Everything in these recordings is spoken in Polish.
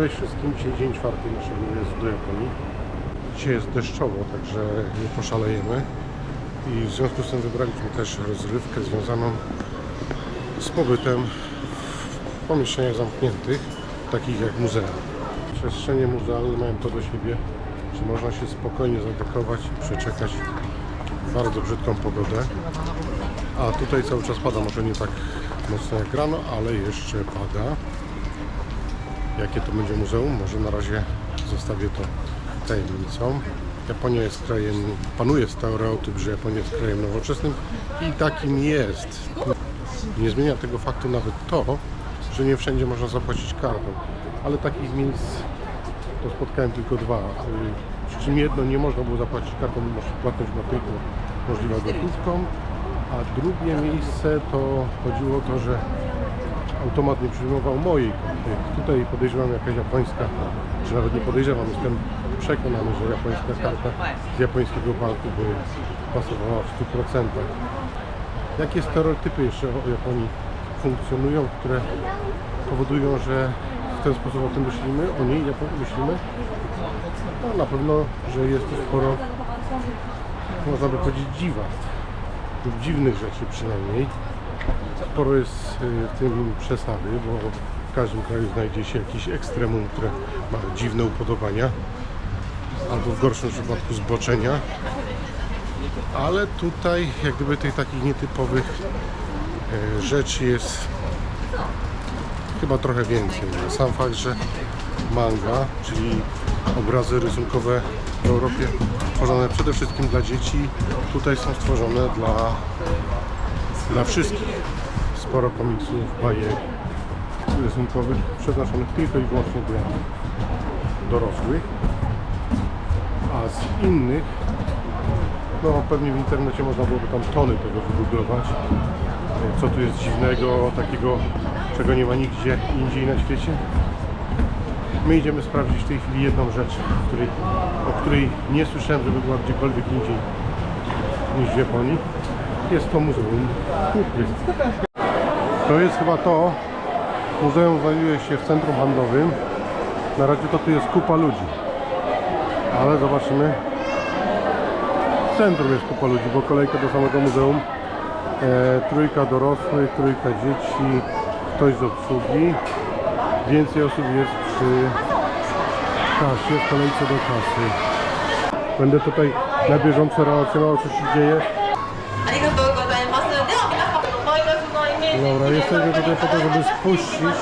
Cześć wszystkim, dzisiaj dzień czwarty naszego wyjazdu do Japonii. Dzisiaj jest deszczowo, także nie poszalejemy. I w związku z tym wybraliśmy też rozrywkę związaną z pobytem w pomieszczeniach zamkniętych, takich jak muzeum. Przestrzenie muzealne mają to do siebie, że można się spokojnie zadekować i przeczekać bardzo brzydką pogodę. A tutaj cały czas pada, może nie tak mocno jak rano, ale jeszcze pada. Jakie to będzie muzeum? Może na razie zostawię to tajemnicą. Japonia jest krajem, panuje stereotyp, że Japonia jest krajem nowoczesnym i takim jest. Nie zmienia tego faktu nawet to, że nie wszędzie można zapłacić kartą. Ale takich miejsc to spotkałem tylko dwa. Przy czym jedno nie można było zapłacić kartą, płatność była tylko możliwa gotówką, a drugie miejsce to chodziło o to, że automat nie przyjmował mojej karty. Tutaj podejrzewam jakaś japońska, czy nawet nie podejrzewam, jestem przekonany, że japońska karta z japońskiego banku by pasowała w 100%. Jakie stereotypy jeszcze o Japonii funkcjonują, które powodują, że w ten sposób o tym myślimy, o niej myślimy? No, na pewno, że jest tu sporo, można by powiedzieć, dziwactw dziwnych rzeczy przynajmniej. Sporo jest y, w tym przesady, bo w każdym kraju znajdzie się jakiś ekstremum, które ma dziwne upodobania albo w gorszym przypadku zboczenia. Ale tutaj jak gdyby tych takich nietypowych e, rzeczy jest chyba trochę więcej. Sam fakt, że manga, czyli obrazy rysunkowe w Europie tworzone przede wszystkim dla dzieci, tutaj są stworzone dla, dla wszystkich. Sporo komiksów, bajek rysunkowych przeznaczonych tylko i wyłącznie dla dorosłych, a z innych no pewnie w internecie można byłoby tam tony tego wygooglować. Co tu jest dziwnego, takiego, czego nie ma nigdzie indziej na świecie. My idziemy sprawdzić w tej chwili jedną rzecz, której, o której nie słyszałem, żeby była gdziekolwiek indziej niż w Japonii. Jest to Muzeum Kupy. To jest chyba to. Muzeum znajduje się w centrum handlowym. Na razie to tu jest kupa ludzi. Ale zobaczymy, w centrum jest kupa ludzi, bo kolejka do samego muzeum. E, trójka dorosłych, trójka dzieci, ktoś z obsługi. Więcej osób jest przy kasie, w kolejce do kasy. Będę tutaj na bieżąco relacjonował, co się dzieje. Laura, jesteśmy tutaj po to, żeby spuścić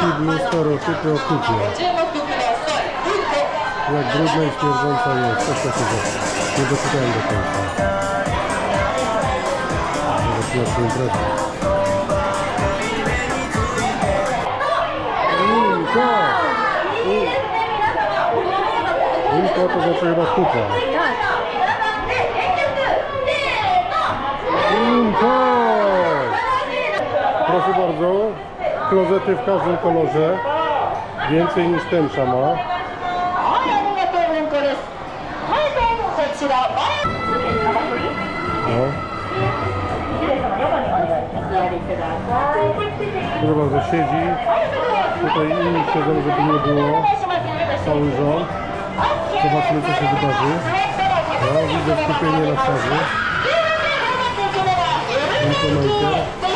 kiblu stereotypy o kupie. Jak brudna i śmierdząca jest, coś takiego. Nie doczytałem do końca. Zobaczymy, mm, jak mm. to impreza. Inko! Inko to znaczy chyba kupa. Tak. proszę bardzo, klozety w każdym kolorze, więcej niż tęcza ma. No. Proszę bardzo, siedzi, tutaj inni siedzą, żeby nie było, cały rząd. Zobaczmy co się wydarzy. Ja widzę skupienie na twarzy. Informator.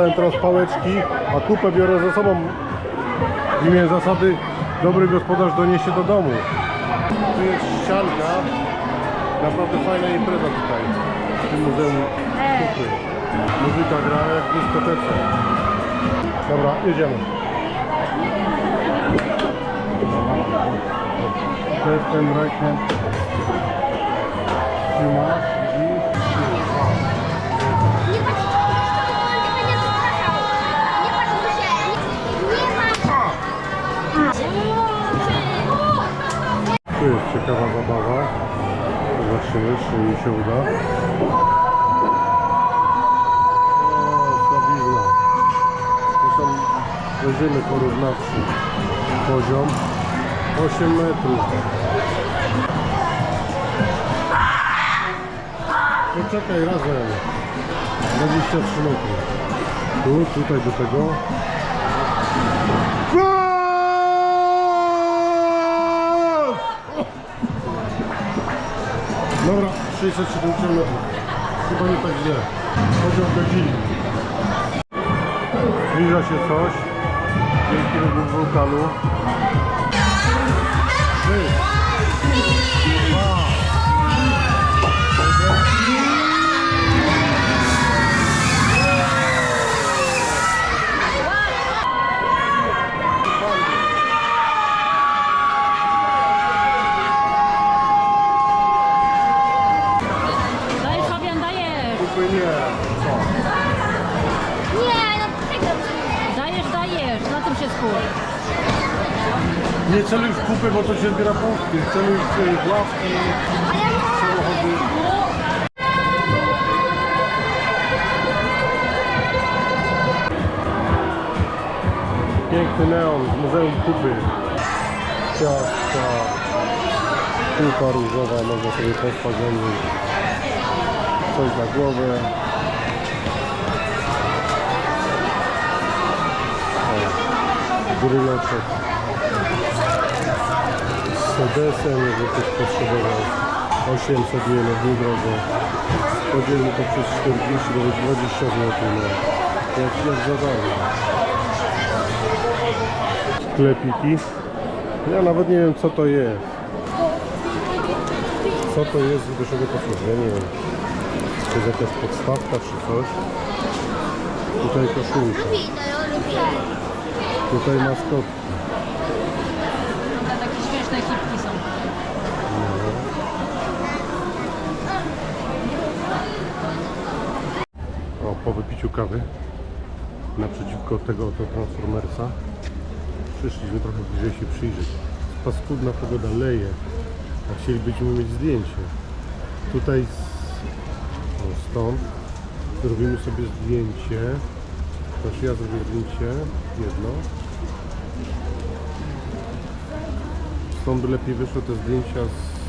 Dostałem teraz pałeczki, a kupę biorę ze sobą w imię zasady dobry gospodarz doniesie do domu. Tu jest ścianka. Naprawdę fajna impreza tutaj w tym muzeum kupy. Muzyka gra jak w dyskotece. Dobra, jedziemy. And right hand. Trzymasz Ciekawa zabawa. Zobaczymy, czy mi się uda. Słabizna. To są, weźmiemy porównawczy poziom. 8 metrów. Poczekaj razem. 23 metry. Tu, tutaj do tego. Dobra, 670 metrów. Chyba nie tak źle. Poziom godziny. Zbliża się coś. Wybuch wulkanu. Kupy, bo to się zbiera punkty. Celuj w y, ławki, samochody. Piękny neon z Muzeum Kupy. Ciastka. Kupa różowa, można sobie niej. Coś na głowę. Gryloczek. Z sedesem, jakby ktoś potrzebował. 800 jenów, niedrogo. Podzielmy to przez 40, to będzie 20 zł. Jak, jak za. Sklepiki. Ja nawet nie wiem co to jest. Co to jest i do czego to nie wiem. Czy jest jakaś podstawka czy coś? Tutaj koszulka. Tutaj maskotki. Takie śmieszne ekipki są. Wypiciu kawy naprzeciwko tego oto Transformersa przyszliśmy trochę bliżej się przyjrzeć. Paskudna pogoda leje, a chcielibyśmy mieć zdjęcie. Tutaj z, o, stąd zrobimy sobie zdjęcie. Znaczy ja zrobię zdjęcie, jedno. Stąd by lepiej wyszły te zdjęcia z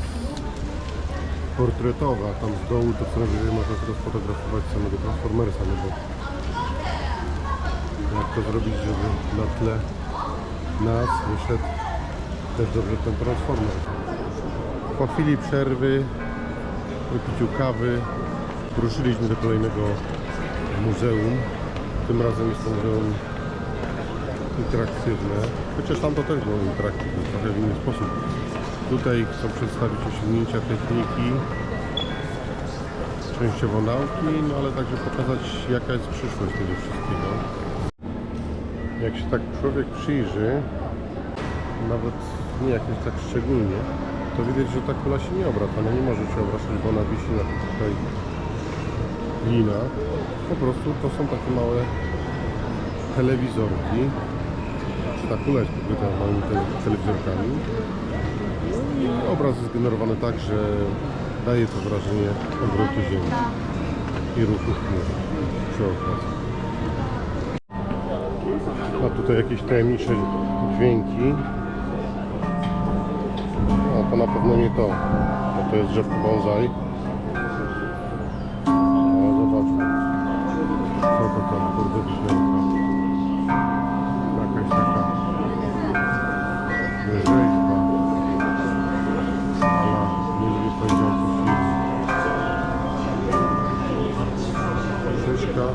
portretowa, tam z dołu to co można tylko sfotografować samego Transformersa, no bo jak to zrobić, żeby na tle nas wyszedł też dobrze ten Transformer. Po chwili przerwy, wypiciu kawy, ruszyliśmy do kolejnego muzeum. Tym razem jest to muzeum interaktywne, chociaż tam to też było interaktywne, trochę w inny sposób. Tutaj chcą przedstawić osiągnięcia techniki, częściowo nauki, no ale także pokazać jaka jest przyszłość tego wszystkiego. Jak się tak człowiek przyjrzy, nawet nie jakoś tak szczególnie, to widać, że ta kula się nie obraca. Ona nie może się obracać, bo ona wisi na tutaj linach. Po prostu to są takie małe telewizorki. Czy ta kula jest pokryta małymi tele- telewizorkami. Obraz jest generowany tak, że daje to wrażenie obrotu Ziemi i ruchu chmur przy okazji. A tutaj jakieś tajemnicze dźwięki. A to na pewno nie to, bo to jest drzewko bonsai. 今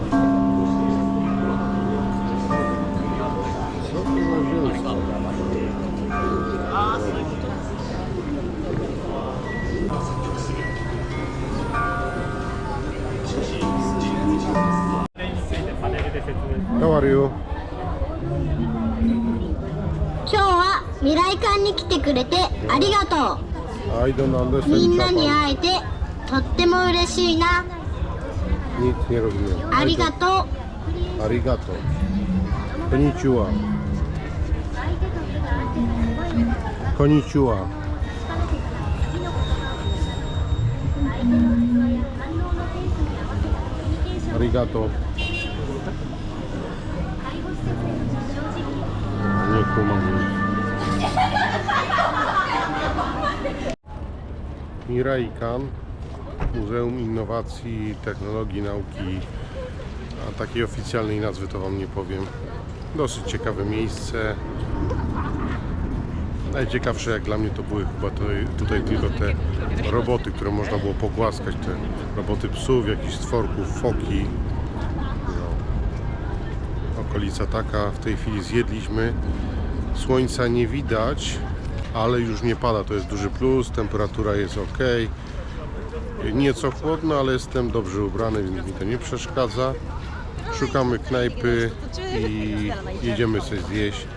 日は未来館に来てくれてありがとう。みんなに.会えてとっても嬉しいなありがとうありがとうこんにちはこんにちはありがとうミライカン Muzeum Innowacji, Technologii, Nauki, a takiej oficjalnej nazwy to Wam nie powiem. Dosyć ciekawe miejsce. Najciekawsze jak dla mnie to były chyba tutaj, tutaj tylko te roboty, które można było pogłaskać, te roboty psów, jakichś stworków, foki. No. Okolica taka, w tej chwili zjedliśmy. Słońca nie widać, ale już nie pada, to jest duży plus, temperatura jest ok. Nieco chłodno, ale jestem dobrze ubrany, więc mi to nie przeszkadza. Szukamy knajpy i jedziemy coś zjeść.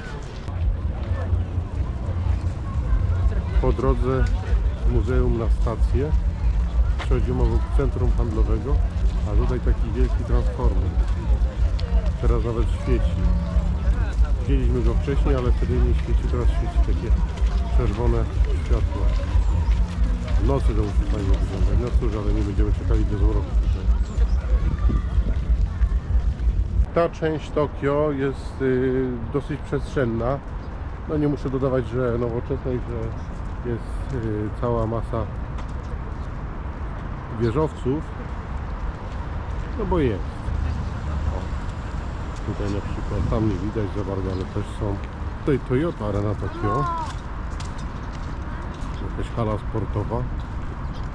Po drodze z muzeum na stację przechodzimy obok centrum handlowego, a tutaj taki wielki transformer. Teraz nawet świeci. Widzieliśmy go wcześniej, ale wtedy nie świeci, teraz świeci takie czerwone światło. Nocy to musi fajnie wyglądać. No cóż, ale nie będziemy czekali do zmroku. Ta część Tokio jest y, dosyć przestrzenna. No nie muszę dodawać, że nowoczesna i że jest y, cała masa wieżowców. No bo jest. O, tutaj na przykład, tam nie widać za bardzo, ale też są. Tutaj Toyota Arena Tokio. Hala sportowa.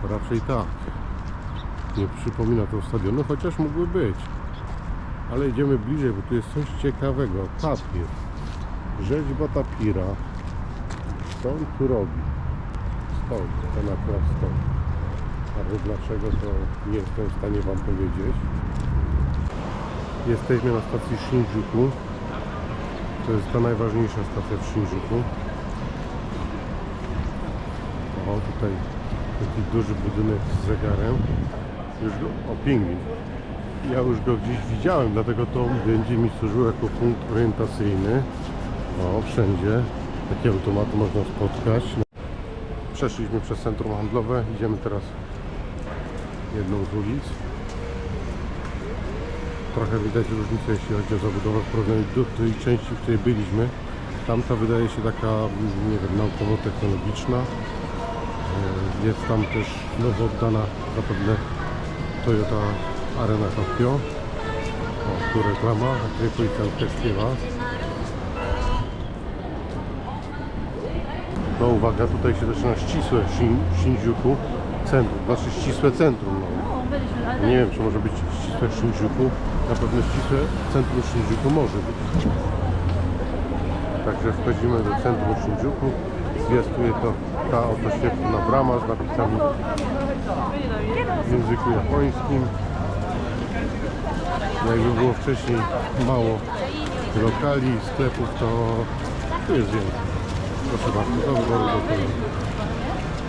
Raczej tak. Nie przypomina to stadionu, chociaż mógłby być. Ale idziemy bliżej, bo tu jest coś ciekawego. Tapir. Rzeźba tapira. Co on tu robi? Stoi. Ten akurat stoi. Ale dlaczego to nie jestem w stanie Wam powiedzieć. Jesteśmy na stacji Shinjuku. To jest ta najważniejsza stacja w Shinjuku. O, tutaj taki duży budynek z zegarem. Już go, o, pingwin. Ja już go gdzieś widziałem, dlatego to będzie mi służyło jako punkt orientacyjny. O, wszędzie takie automaty można spotkać. Przeszliśmy przez centrum handlowe, idziemy teraz jedną z ulic. Trochę widać różnicę, jeśli chodzi o zabudowę w porównaniu do tej części, w której byliśmy. Tamta wydaje się taka, nie wiem, naukowo-technologiczna. E, Jest tam też nowo oddana zapewne Toyota Arena Tokyo. O, tu reklama, a tutaj policjantka śpiewa. No uwaga, tutaj się zaczyna ścisłe Shin, Shinjuku centrum, znaczy ścisłe centrum. No. Nie wiem, czy może być ścisłe Shinjuku. Na pewno ścisłe centrum Shinjuku może być. Także wchodzimy do centrum Shinjuku. Zwiastuje to ta oto świetlna brama z napisami w języku japońskim. Jakby było wcześniej mało lokali, sklepów, to tu jest więcej. Proszę bardzo, do wyboru do tego.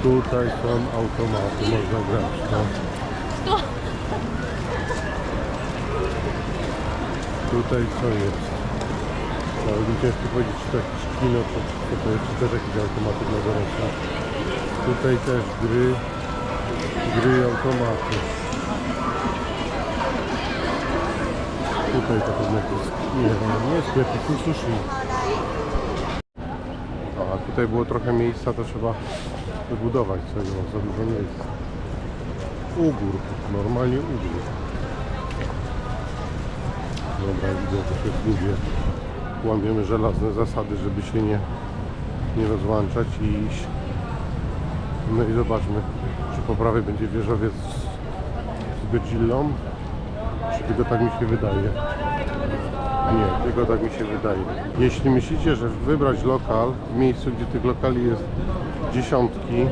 Tutaj są automaty, można grać. No. Tutaj co jest? Nawet mi ciężko powiedzieć, czy to jakieś kino, czy, czy to jest, czy też jakieś automaty dla dorosłych. Tutaj też gry, gry i automaty. Tutaj to pewnie jakieś, nie wiem, nie sklep, tu sushi. A tutaj było trochę miejsca, to trzeba wybudować coś, bo za dużo miejsca. Ugór, normalnie ugór. Dobra, widzę, to się lubię. Łamiemy żelazne zasady, żeby się nie, nie rozłączać i iść. No i zobaczmy, czy po prawej będzie wieżowiec z Godzillą, czy tylko tak mi się wydaje. Nie, tylko tak mi się wydaje. Jeśli myślicie, że wybrać lokal w miejscu, gdzie tych lokali jest dziesiątki,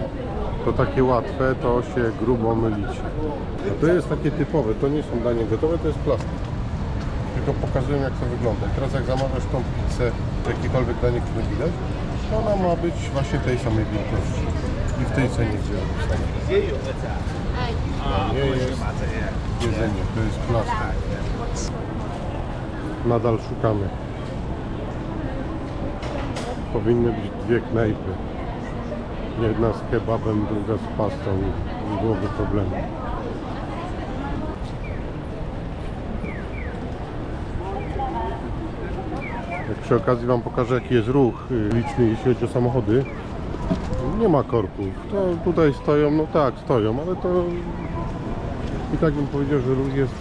to takie łatwe, to się grubo mylicie. A to jest takie typowe, to nie są dania gotowe, to jest plastik. Tylko pokazuję jak to wygląda. I teraz jak zamawiasz tą pizzę, jakiekolwiek danie, które widać, to ona ma być właśnie tej samej wielkości. I w tej cenie, gdzie. To nie jest jedzenie, to jest plastik. Nadal szukamy. Powinny być dwie knajpy. Jedna z kebabem, druga z pastą i byłoby problemu. Przy okazji Wam pokażę jaki jest ruch y, liczny jeśli chodzi o samochody. Nie ma korków. To tutaj stoją, no tak stoją, ale to i tak bym powiedział, że ruch jest.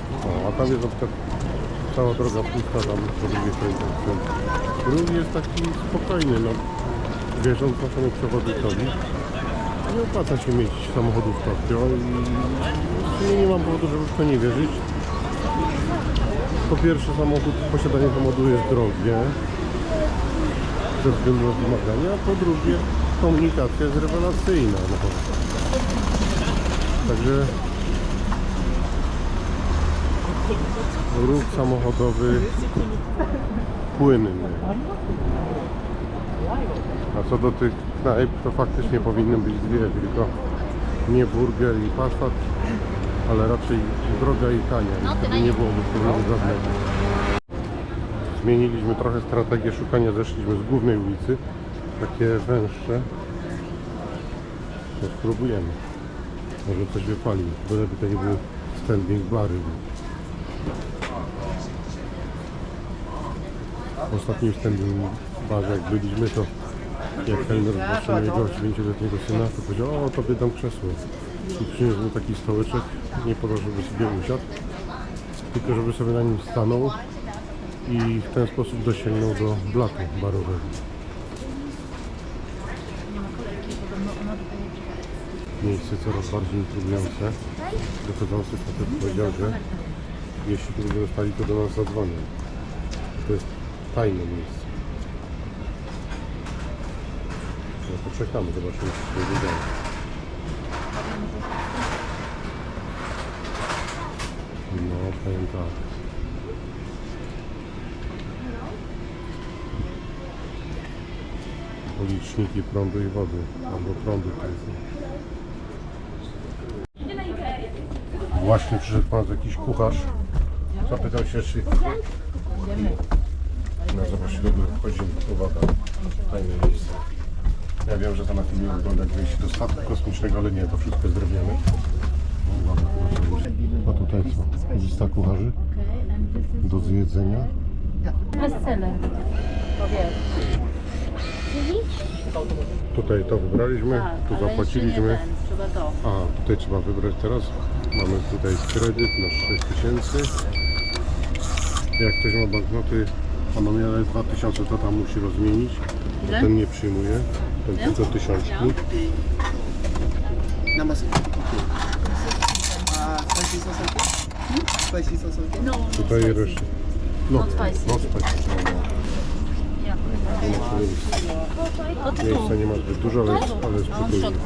A tam jest na przykład cała droga pusta tam po drugiej stronie. Ruch jest taki spokojny, no wierząc naszemu przewodnikowi. Nie opłaca się mieć samochodu w Tokio i nie mam powodu, żeby w to nie wierzyć. Po pierwsze samochód, posiadanie samochodu jest drogie ze względu na wymagania, a po drugie komunikacja jest rewelacyjna. No. Także ruch samochodowy płynny. A co do tych knajp, to faktycznie powinny być dwie, tylko nie burger i Passat, ale raczej droga i tania. Wtedy nie byłoby problemu żadnego. Zmieniliśmy trochę strategię szukania, zeszliśmy z głównej ulicy, takie węższe. To spróbujemy. Może coś wypali, byle by to nie był standing bary. W ostatnim standing barze jak byliśmy, to jak kelner zobaczył mojego 9-letniego syna, to powiedział, o tobie dam krzesło. I przyniósł taki stołeczek, nie po to, żeby sobie usiadł, tylko żeby sobie na nim stanął i w ten sposób dosięgnął do blatu barowego. Miejsce coraz bardziej intrygujące. Dochodzący facet powiedział, że jeśli tu dostali, to do nas zadzwonią. To jest tajne miejsce. No poczekamy, zobaczymy co się działo. No, powiem tak. Liczniki prądu i wody, albo prądu tylko. Właśnie przyszedł pan jakiś kucharz. Zapytał się, czy... No zobaczcie, do góry wchodzimy. Uwaga, tajne miejsce. Ja wiem, że to na filmie wygląda jak wejście do statku kosmicznego, ale nie, to wszystko jest drewniane. A tutaj co? Lista kucharzy do zjedzenia. Bestseller. Tutaj to wybraliśmy, tu zapłaciliśmy. Trzeba to. A, tutaj trzeba wybrać teraz. Mamy tutaj kredyt na 6000. Jak ktoś ma banknoty, a miarę 2000, to tam musi rozmienić. Bo ten nie przyjmuje, ten tylko tysiączki. Namaste. Uh, spicy sauce okay? Spicy sauce okay? No, Tutaj resztę. No, Not spicy. no spicy. To ty tu. Miejsca nie ma zbyt dużo, ale, jest- ale jest No, przytulnie.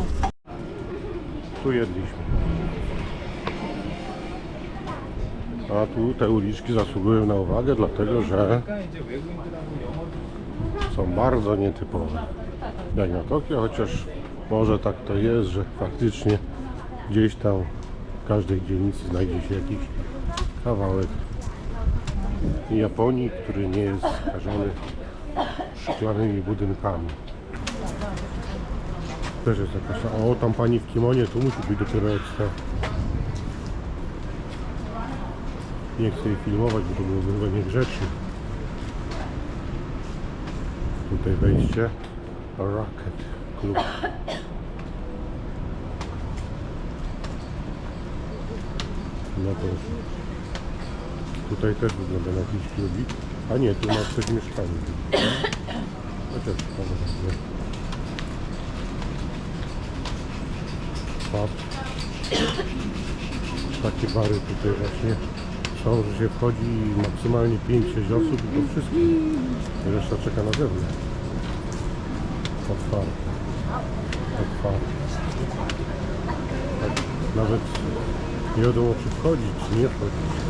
Tu jedliśmy. A tu te uliczki zasługują na uwagę, dlatego że są bardzo nietypowe. Jak na Tokio, chociaż może tak to jest, że faktycznie gdzieś tam w każdej dzielnicy znajdzie się jakiś kawałek Japonii, który nie jest skażony szklanymi budynkami. Też jest jakaś. O, tam pani w kimonie, tu musi być dopiero ekstra. Nie chcę jej filmować, bo to byłoby chyba niegrzeczne. Tutaj wejście. Rocket Club. No to tutaj też wygląda na jakiś klubik. A nie, tu ma ktoś mieszkanie. Chociaż ciekawe. pub. Takie bary tutaj właśnie są, że się wchodzi maksymalnie 5-6 osób i to wszystko. I Reszta czeka na zewnątrz. Otwarte. Otwarte. Nawet nie wiadomo czy wchodzić, czy nie wchodzić.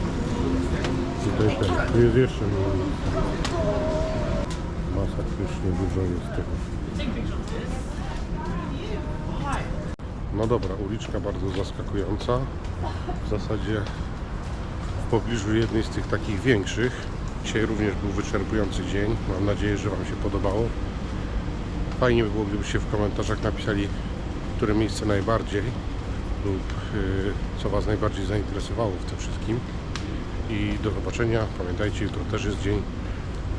Tutaj ten, tu jest jeszcze mniej miejsca. Masakrycznie dużo jest tego. No dobra, uliczka bardzo zaskakująca. W zasadzie w pobliżu jednej z tych takich większych. Dzisiaj również był wyczerpujący dzień. Mam nadzieję, że Wam się podobało. Fajnie by było, gdybyście w komentarzach napisali, które miejsce najbardziej lub y, co Was najbardziej zainteresowało w tym wszystkim. I do zobaczenia. Pamiętajcie, jutro też jest dzień.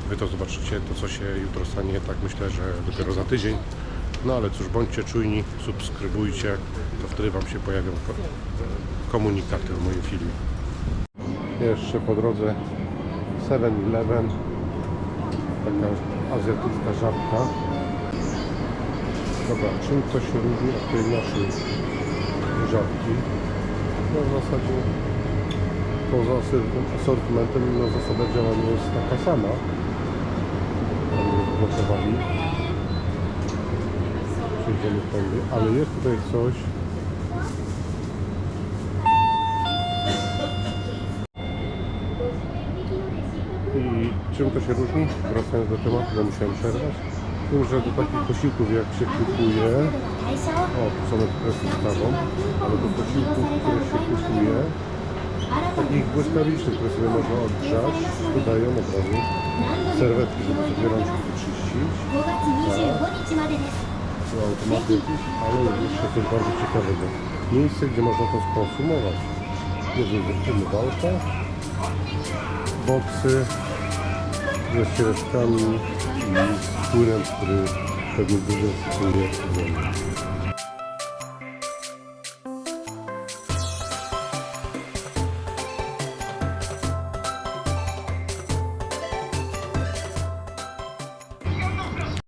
Wy to zobaczycie, to co się jutro stanie, tak myślę, że dopiero za tydzień. No ale cóż, bądźcie czujni, subskrybujcie, to wtedy Wam się pojawią ko- komunikaty o moim filmie. Jeszcze po drodze 7-Eleven, taka azjatycka żabka. Dobra, czym to się różni od tej naszej żabki? No w zasadzie poza asorty- asortymentem no zasada działania jest taka sama. Mnie zblokowali. Przejdziemy tędy, ale jest tutaj coś I czym to się różni? Wracając do tematu, bo musiałem przerwać. Że do takich posiłków jak się kupuje, o tu są ekspresy z kawą, ale do posiłków, które się kupuje, takich błyskawicznych, które sobie można odgrzać, dodają od razu serwetki, żeby sobie rączki wyczyścić. Tu automaty jakieś, ale jeszcze coś bardzo ciekawego. Miejsce, gdzie można to skonsumować. Jest umywalka, boksy ze ściereczkami i z płynem, który pewnie dezynfekuje wodę.